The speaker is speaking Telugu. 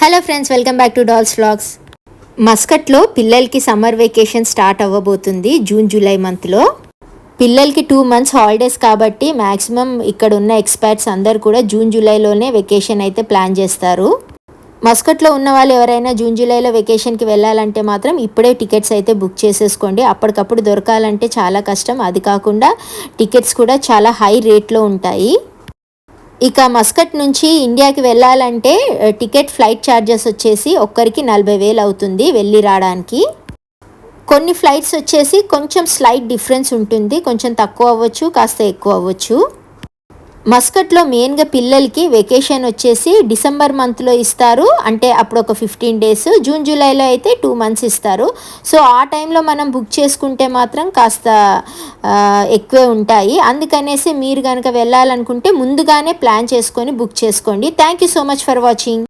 Hello friends welcome back to dolls vlogs మస్కట్లో పిల్లలకి సమ్మర్ వెకేషన్ స్టార్ట్ అవ్వబోతుంది జూన్ జూలై మంత్లో పిల్లలకి టూ మంత్స్ హాలిడేస్ కాబట్టి మ్యాక్సిమం ఇక్కడ ఉన్న ఎక్స్పర్ట్స్ అందరు కూడా జూన్ జూలైలోనే వెకేషన్ అయితే ప్లాన్ చేస్తారు. మస్కట్లో ఉన్న వాళ్ళు ఎవరైనా జూన్ జూలైలో వెకేషన్కి వెళ్ళాలంటే మాత్రం ఇప్పుడే టికెట్స్ అయితే బుక్ చేసేసుకోండి. అప్పటికప్పుడు దొరకాలంటే చాలా కష్టం. అది కాకుండా టికెట్స్ కూడా చాలా హై రేట్లో ఉంటాయి. ఇక మస్కట్ నుంచి ఇండియాకి వెళ్ళాలంటే టికెట్ ఫ్లైట్ ఛార్జెస్ వచ్చేసి ఒక్కరికి నలభై వేలు అవుతుంది వెళ్ళి రావడానికి. కొన్ని ఫ్లైట్స్ వచ్చేసి కొంచెం స్లైట్ డిఫరెన్స్ ఉంటుంది కొంచెం తక్కువ అవ్వచ్చు కాస్త ఎక్కువ అవ్వచ్చు. మస్కట్లో మెయిన్గా పిల్లలకి వెకేషన్ వచ్చేసి డిసెంబర్ మంత్లో ఇస్తారు. అంటే అప్పుడు ఒక ఫిఫ్టీన్ డేస్. జూన్ జూలైలో అయితే టూ మంత్స్ ఇస్తారు. సో ఆ టైంలో మనం బుక్ చేసుకుంటే మాత్రం కాస్త ఎక్కువే ఉంటాయి. అందుకనేసి మీరు కనుక వెళ్ళాలనుకుంటే ముందుగానే ప్లాన్ చేసుకొని బుక్ చేసుకోండి. Thank you so much for watching.